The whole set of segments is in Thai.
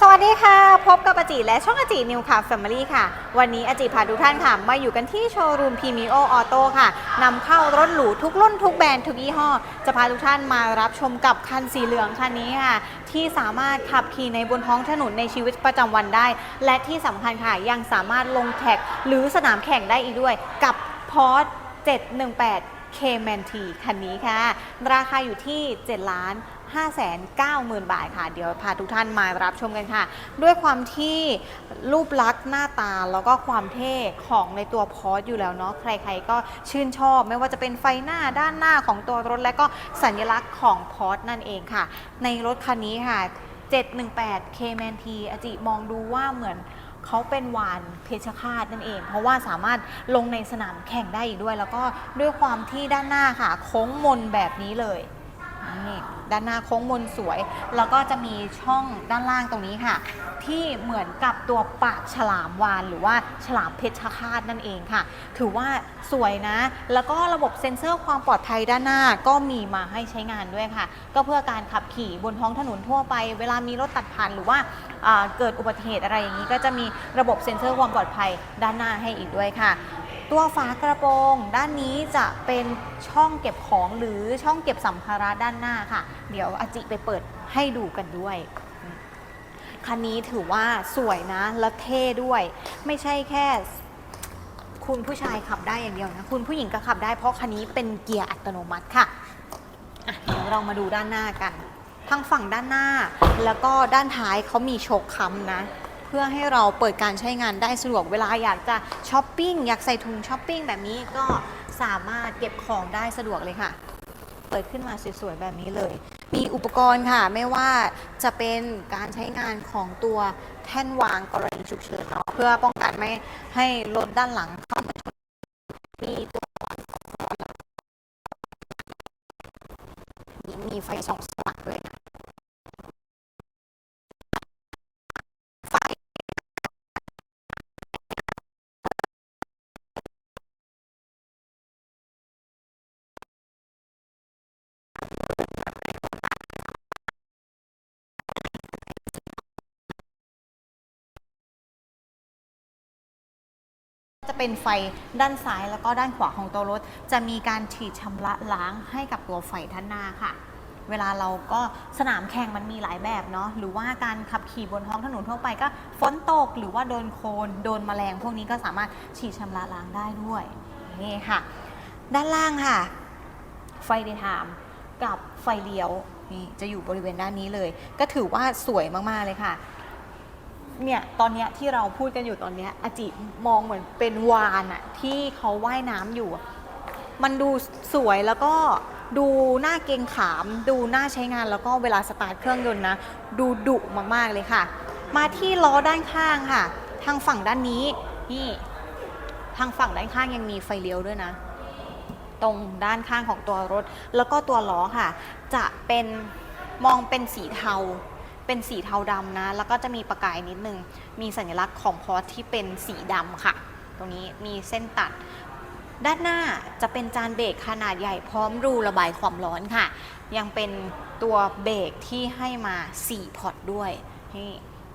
สวัสดีค่ะ พบกับอาจิและช่องอาจินิวค่ะ Family ค่ะ วันนี้อาจิพาทุกท่านค่ะ มาอยู่กันที่โชว์รูม p ีมิโอออโต้ค่ะนำเข้ารถหรูทุกรุ่นทุกแบรนด์ทุกยี่ห้อ จะพาทุกท่านมารับชมกับคันสีเหลืองคันนี้ค่ะ ที่สามารถขับขี่ในบนท้องถนนในชีวิตประจำวันได้ และที่สำคัญค่ะยังสามารถลงแท็กหรือสนามแข่งได้อีกด้วย กับพอร์ต718 k m a n t คันนี้ค่ะ ราคาอยู่ที่ 7 ล้าน 590,000 บาทค่ะ เดี๋ยวพาทุกท่านมารับชมกันค่ะ ด้วยความที่รูปลักษณ์หน้าตาแล้วก็ความเท่ของในตัวพอร์ตอยู่แล้วเนาะใครๆก็ชื่นชอบ ไม่ว่าจะเป็นไฟหน้าด้านหน้าของตัวรถ และก็สัญลักษณ์ของพอร์ตนั่นเองค่ะ ในรถคันนี้ค่ะ 718 k m a n t อจิมองดูว่าเหมือนเขาเป็นวานเพชรฆาตนั่นเอง เพราะว่าสามารถลงในสนามแข่งได้อีกด้วย แล้วก็ด้วยความที่ด้านหน้าค่ะ โค้งมนแบบนี้เลย นี่ด้านหน้าโค้งมนสวย แล้วก็จะมีช่องด้านล่างตรงนี้ค่ะ ที่เหมือนกับตัวปากฉลามวาน หรือว่าฉลามเพชรฆาตนั่นเองค่ะ ถือว่าสวยนะ แล้วก็ระบบเซ็นเซอร์ความปลอดภัยด้านหน้าก็มีมาให้ใช้งานด้วยค่ะ ก็เพื่อการขับขี่บนท้องถนนทั่วไป เวลามีรถตัดผ่านหรือว่าอ่าเกิดอุบัติเหตุอะไรอย่างนี้ ก็จะมีระบบเซ็นเซอร์ความปลอดภัยด้านหน้าให้อีกด้วยค่ะ ตัวฝากระโปรง ด้านนี้จะเป็นช่องเก็บของหรือช่องเก็บสัมภาระด้านหน้าค่ะ เดี๋ยวอาจิไปเปิดให้ดูกันด้วย คันนี้ถือว่าสวยนะและเท่ด้วย ไม่ใช่แค่คุณผู้ชายขับได้อย่างเดียวนะ คุณผู้หญิงก็ขับได้เพราะคันนี้เป็นเกียร์อัตโนมัติค่ะอะเดี๋ยวเรามาดูด้านหน้ากันทางฝั่งด้านหน้า แล้วก็ด้านท้ายเขามีโชคค้ำนะ พื่อให้เราเปิดการใช้งานได้สะดวกเวลาอยากจะช้อปปิ้งอยากใส่ถุงช้อปปิ้งแบบนี้ก็สามารถเก็บของได้สะดวกเลยค่ะ เปิดขึ้นมาสวยๆแบบนี้เลย มีอุปกรณ์ค่ะไม่ว่าจะเป็นการใช้งานของตัวแท่นวางกรณีฉุกเฉินเนาะเพื่อป้องกันไม่ให้รถด้านหลังเข้ามาชนมีตัวมีไฟส่องสว่าง เป็นไฟด้านซ้ายแล้วก็ด้านขวาของตัวรถ จะมีการฉีดชำระล้างให้กับตัวไฟด้านหน้าค่ะ เวลาเราก็สนามแข่งมันมีหลายแบบเนาะหรือว่าการขับขี่บนท้องถนนทั่วไปก็ฝนตกหรือว่าโดนโคลนโดนแมลง พวกนี้ก็สามารถฉีดชำระล้างได้ด้วยนี่ค่ะ ด้านล่างค่ะ ไฟเดย์ไทม์กับไฟเลี้ยวนี่จะอยู่บริเวณด้านนี้เลย ก็ถือว่าสวยมากๆเลยค่ะ เนี่ยตอนเนี้ยที่เราพูดกันอยู่ตอนเนี้ยอาจิมองเหมือนเป็นวานอะที่เขาว่ายน้ำอยู่อะมันดูสวยแล้วก็ดูหน่าเกรงขาม ดูหน่าใช้งานแล้วก็เวลาสตาร์ทเครื่องยนต์นะ ดูดุมากๆเลยค่ะ มาที่ล้อด้านข้างค่ะ ทางฝั่งด้านนี้นี่ ทางฝั่งด้านข้างยังมีไฟเลี้ยวด้วยนะ ตรงด้านข้างของตัวรถ แล้วก็ตัวล้อค่ะ จะเป็นมองเป็นสีเทา เป็นสีเทาดำนะ แล้วก็จะมีประกายนิดนึง มีสัญลักษณ์ของพอร์ตที่เป็นสีดำค่ะ ตรงนี้มีเส้นตัด ด้านหน้าจะเป็นจานเบรกขนาดใหญ่พร้อมรูระบายความร้อนค่ะ ยังเป็นตัวเบรกที่ให้มา4พอร์ตด้วยนี่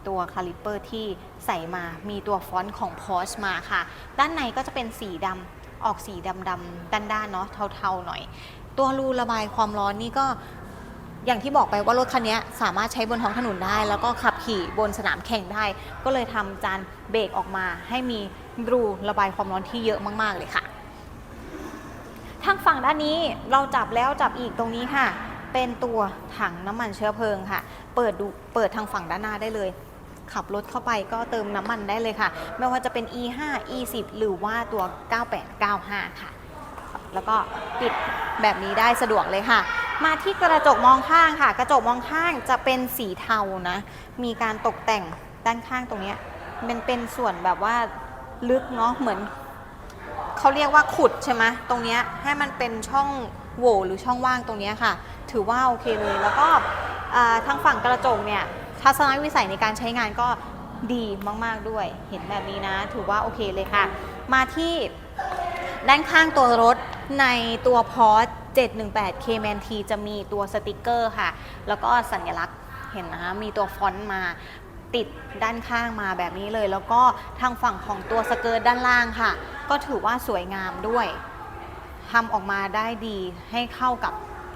ตัวคาลิปเปอร์ที่ใส่มา มีตัวฟอนต์ของ Porsche มาค่ะ ด้านในก็จะเป็นสีดำออกสีดำๆด้านๆเนาะเทาๆหน่อย ตัวรูระบายความร้อนนี่ก็ อย่างที่บอกไปว่ารถคันนี้สามารถใช้บนท้องถนนได้ แล้วก็ขับขี่บนสนามแข่งได้ ก็เลยทำจานเบรกออกมา ให้มีรูระบายความร้อนที่เยอะมาก ๆ เลยค่ะ ทางฝั่งด้านนี้เราจับแล้วจับอีกตรงนี้ค่ะ เป็นตัวถังน้ำมันเชื้อเพลิงค่ะ เปิดดูเปิดทางฝั่งด้านหน้าได้เลย ขับรถเข้าไปก็เติมน้ำมันได้เลยค่ะ ไม่ว่าจะเป็น E5 E10 หรือว่าตัว 9895 ค่ะ แล้วก็ปิดแบบนี้ได้สะดวกเลยค่ะ มาที่กระจกมองข้างค่ะ กระจกมองข้างจะเป็นสีเทานะ มีการตกแต่งด้านข้างตรงนี้มันเป็นส่วนแบบว่าลึกเนาะเหมือนเขาเรียกว่าขุดใช่ไหมตรงนี้ให้มันเป็นช่องโหว่หรือช่องว่างตรงนี้ค่ะ ถือว่าโอเคเลย แล้วก็ทางฝั่งกระจกเนี่ยทัศนวิสัยในการใช้งานก็ดีมากๆด้วย เห็นแบบนี้นะ ถือว่าโอเคเลยค่ะ มาที่ด้านข้างตัวรถในตัวพอร์ต 718 KMT จะมีตัวสติกเกอร์ค่ะ แล้วก็สัญลักษณ์เห็นนะคะมีตัวฟอนต์มาติดด้านข้างมาแบบนี้เลย แล้วก็ทางฝั่งของตัวสเกิร์ตด้านล่างค่ะ ก็ถือว่าสวยงามด้วยทำออกมาได้ดีให้เข้ากับ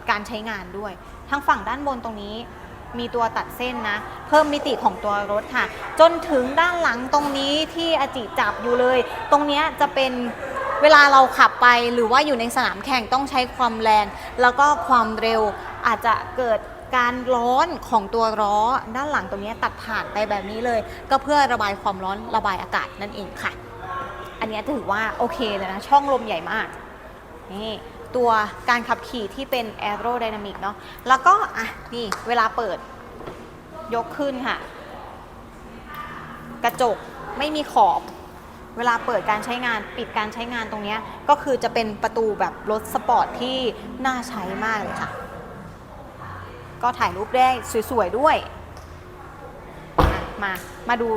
การใช้งานด้วย ทางฝั่งด้านบนตรงนี้มีตัวตัดเส้นนะ เพิ่มมิติของตัวรถค่ะ จนถึงด้านหลังตรงนี้ที่อาจิจับอยู่เลย ตรงนี้จะเป็น เวลาเราขับไปหรือว่าอยู่ในสนามแข่งต้องใช้ความแรง แล้วก็ความเร็วอาจจะเกิดการร้อนของตัวล้อด้านหลังตรงนี้ตัดผ่านไปแบบนี้เลย ก็เพื่อระบายความร้อนระบายอากาศนั่นเองค่ะ อันนี้ถือว่าโอเคเลยนะช่องลมใหญ่มากนี่ตัวการขับขี่ที่เป็น aerodynamic เนาะแล้วก็อะนี่เวลาเปิดยกขึ้นค่ะ กระจกไม่มีขอบ เวลาเปิดการใช้งานปิดการใช้งานตรงนี้ก็คือจะเป็นประตูแบบรถสปอร์ตที่น่าใช้มากเลยค่ะ ก็ถ่ายรูปได้สวยๆด้วย มา มาดู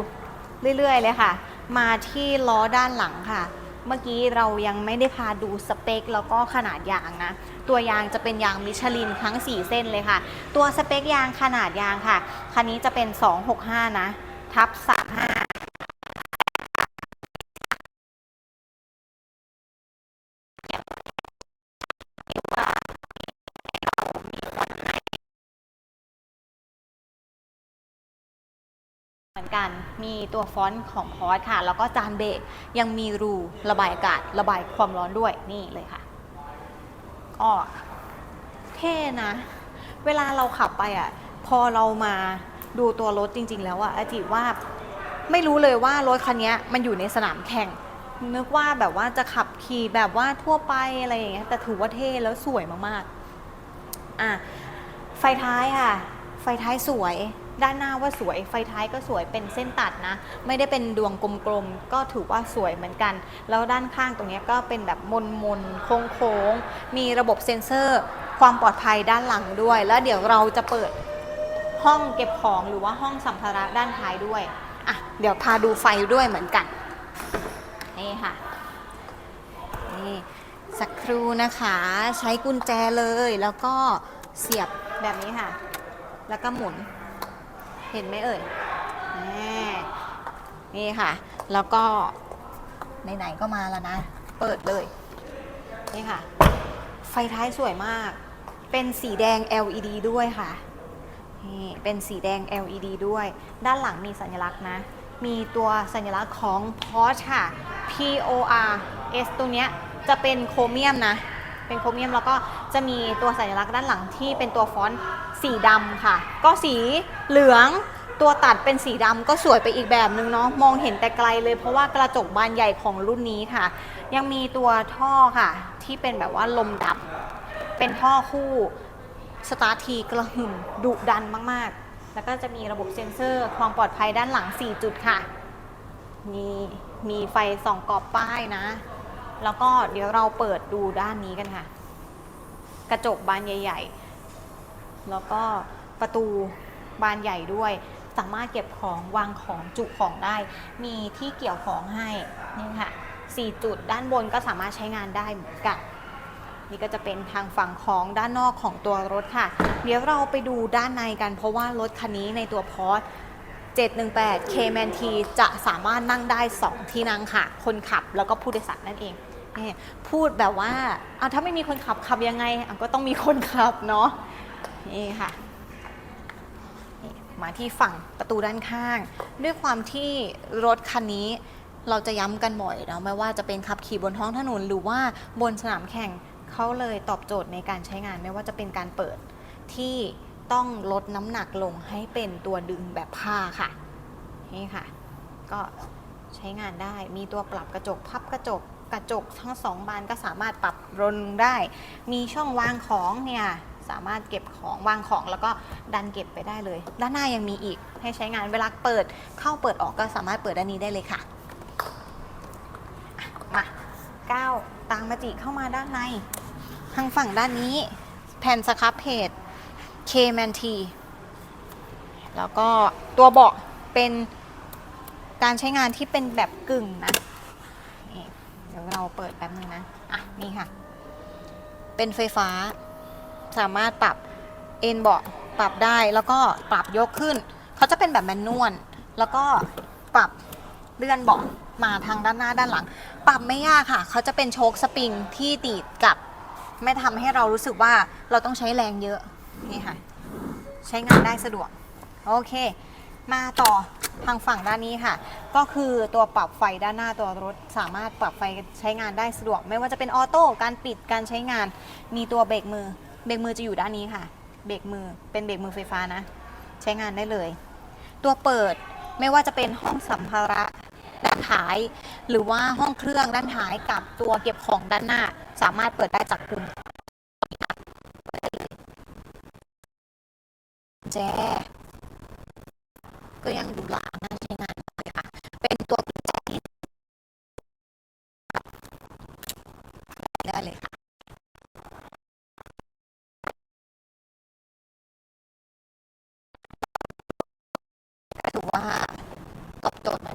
เรื่อยๆเลยค่ะ มาที่ล้อด้านหลังค่ะ เมื่อกี้เรายังไม่ได้พาดูสเปค แล้วก็ขนาดยางนะ ตัวยางจะเป็นยางมิชลินทั้ง 4 เส้นเลยค่ะ ตัวสเปคยางขนาดยางค่ะ คันนี้จะเป็น 265 นะ ทับ 35 มือนกัน มีตัวฟอนต์ของพอร์ตค่ะ แล้วก็จานเบรกยังมีรูระบายอากาศ ระบายความร้อนด้วยนี่เลยค่ะก็เท่นะ เวลาเราขับไปอะ พอเรามาดูตัวรถจริง ๆ แล้วอะอาจิว่าไม่รู้เลยว่ารถคันนี้มันอยู่ในสนามแข่ง นึกว่าแบบว่าจะขับขี่แบบว่าทั่วไปอะไรอย่างเงี้ยแต่ถือว่าเท่แล้วสวยมากๆอะไฟท้ายค่ะ ไฟท้ายสวย ด้านหน้าว่าสวยไฟท้ายก็สวยเป็นเส้นตัดนะ ไม่ได้เป็นดวงกลมๆ ก็ถือว่าสวยเหมือนกัน แล้วด้านข้างตรงนี้ก็เป็นแบบมนมนๆโค้งๆมีระบบเซ็นเซอร์ ความปลอดภัยด้านหลังด้วย แล้วเดี๋ยวเราจะเปิดห้องเก็บของหรือว่าห้องสัมภาระด้านท้ายด้วยอะเดี๋ยวพาดูไฟด้วยเหมือนกันนี่ค่ะนี่สักครู่นะคะใช้กุญแจเลยแล้วก็เสียบแบบนี้ค่ะ แล้วก็หมุน เห็นไหมเอ่ยนี่ค่ะ แล้วก็ไหนๆก็มาแล้วนะ เปิดเลย นี่ค่ะ ไฟท้ายสวยมาก เป็นสีแดง LED ด้วยค่ะ นี่เป็นสีแดง LED ด้วย ด้านหลังมีสัญลักษณ์นะ มีตัวสัญลักษณ์ของ Porsche ค่ะ P O R S ตัวเนี้ยจะเป็นโครเมียมนะ เป็นโครเมียมแล้วก็ จะมีตัวสัญลักษณ์ด้านหลังที่เป็นตัวฟอนต์สีดำค่ะ ก็สีเหลืองตัวตัดเป็นสีดำก็สวยไปอีกแบบนึงเนาะมองเห็นแต่ไกลเลยเพราะว่ากระจกบานใหญ่ของรุ่นนี้ค่ะ ยังมีตัวท่อค่ะ ที่เป็นแบบว่าลมดับ เป็นท่อคู่สตาร์ทีกระหึ่มดุดันมากๆ แล้วก็จะมีระบบเซ็นเซอร์ความปลอดภัยด้านหลัง 4 จุดค่ะมีมีไฟส่องกรอบป้ายนะ แล้วก็เดี๋ยวเราเปิดดูด้านนี้กันค่ะ กระจกบานใหญ่ ๆ แล้วก็ประตูบานใหญ่ด้วย สามารถเก็บของวางของจุของได้ มีที่เกี่ยวของให้นี่ค่ะ4จุดด้านบนก็สามารถใช้งานได้เหมือนกันนี่ก็จะเป็นทางฝั่งของด้านนอกของตัวรถค่ะ เดี๋ยวเราไปดูด้านในกันเพราะว่ารถคันนี้ในตัวพอร์ต718 k m a n t จะสามารถนั่งได้ 2 ที่นั่งค่ะ คนขับแล้วก็ผู้โดยสารนั่นเอง พูดแบบว่าเอาถ้าไม่มีคนขับขับยังไงก็ต้องมีคนขับเนาะนี่ค่ะมาที่ฝั่งประตูด้านข้าง ด้วยความที่รถคันนี้เราจะย้ำกันบ่อยเนาะไม่ว่าจะเป็นขับขี่บนท้องถนนหรือว่าบนสนามแข่งเขาเลยตอบโจทย์ในการใช้งานไม่ว่าจะเป็นการเปิดที่ต้องลดน้ำหนักลงให้เป็นตัวดึงแบบผ้าค่ะนี่ค่ะ ก็ใช้งานได้มีตัวปรับกระจกพับกระจก กระจกทั้งสองบานก็สามารถปรับรนได้ มีช่องวางของเนี่ยสามารถเก็บของวางของแล้วก็ดันเก็บไปได้เลย ด้านหน้ายังมีอีกให้ใช้งานเวลาเปิดเข้าเปิดออกก็สามารถเปิดด้านนี้ได้เลยค่ะมาก้าวตามมาจิเข้ามาด้านใน ทางฝั่งด้านนี้แผ่นสครับเพจ k m a n t แล้วก็ตัวเบาะเป็นการใช้งานที่เป็นแบบกึ่งนะ ยวเราเปิดแป๊บนึงนะ อะ นี่ค่ะ เป็นไฟฟ้า สามารถปรับเอ็นเบาะปรับได้แล้วก็ปรับยกขึ้น เขาจะเป็นแบบแมนนวลแล้วก็ปรับเลื่อนเบาะมาทางด้านหน้าด้านหลัง ปรับไม่ยากค่ะ เขาจะเป็นโชคสปริงที่ติดกับ ไม่ทำให้เรารู้สึกว่าเราต้องใช้แรงเยอะ นี่ค่ะ ใช้งานได้สะดวก โอเค มาต่อ ทางฝั่งด้านนี้ค่ะ ก็คือตัวปรับไฟด้านหน้าตัวรถ สามารถปรับไฟใช้งานได้สะดวก ไม่ว่าจะเป็นออโต้การปิดการใช้งาน มีตัวเบรกมือเบรกมือจะอยู่ด้านนี้ค่ะ เบรกมือเป็นเบรกมือไฟฟ้านะ ใช้งานได้เลย ตัวเปิดไม่ว่าจะเป็นห้องสัมภาระด้านท้าย หรือว่าห้องเครื่องด้านท้ายกับตัวเก็บของด้านหน้า สามารถเปิดได้จากปุ่ม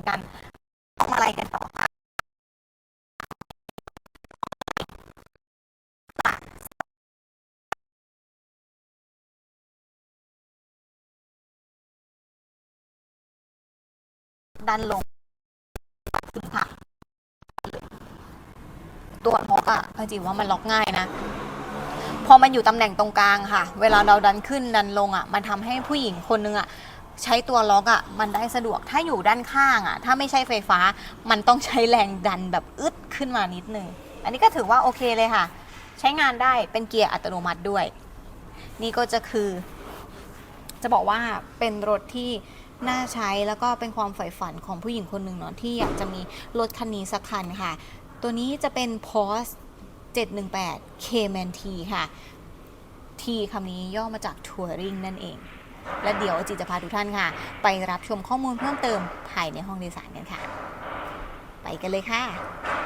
กันต้อะไรกันต่อคะดันลงขึ้นค่ะ ตัวล็อกอะเอจริงว่ามันล็อกง่ายนะ พอมันอยู่ตำแหน่งตรงกลางค่ะ เวลาเราดันขึ้นดันลงอะมันทำให้ผู้หญิงคนนึงอะ ใช้ตัวล็อกอะมันได้สะดวกถ้าอยู่ด้านข้างอะถ้าไม่ใช่ไฟฟ้ามันต้องใช้แรงดันแบบอึดขึ้นมานิดนึง อันนี้ก็ถือว่าโอเคเลยค่ะ ใช้งานได้เป็นเกียร์อัตโนมัติด้วย นี่ก็จะคือ จะบอกว่าเป็นรถที่น่าใช้แล้วก็เป็นความใฝ่ฝันของผู้หญิงคนหนึ่งเนาะที่อยากจะมีรถคันนี้สักคันค่ะ ตัวนี้จะเป็น Porsche 718 Cayman T ค่ะ T คำนี้ย่อมาจาก Touring นั่นเอง และเดี๋ยวจิจะพาทุกท่านค่ะ ไปรับชมข้อมูลเพิ่มเติมภายในห้องโดยสารกันค่ะ ไปกันเลยค่ะ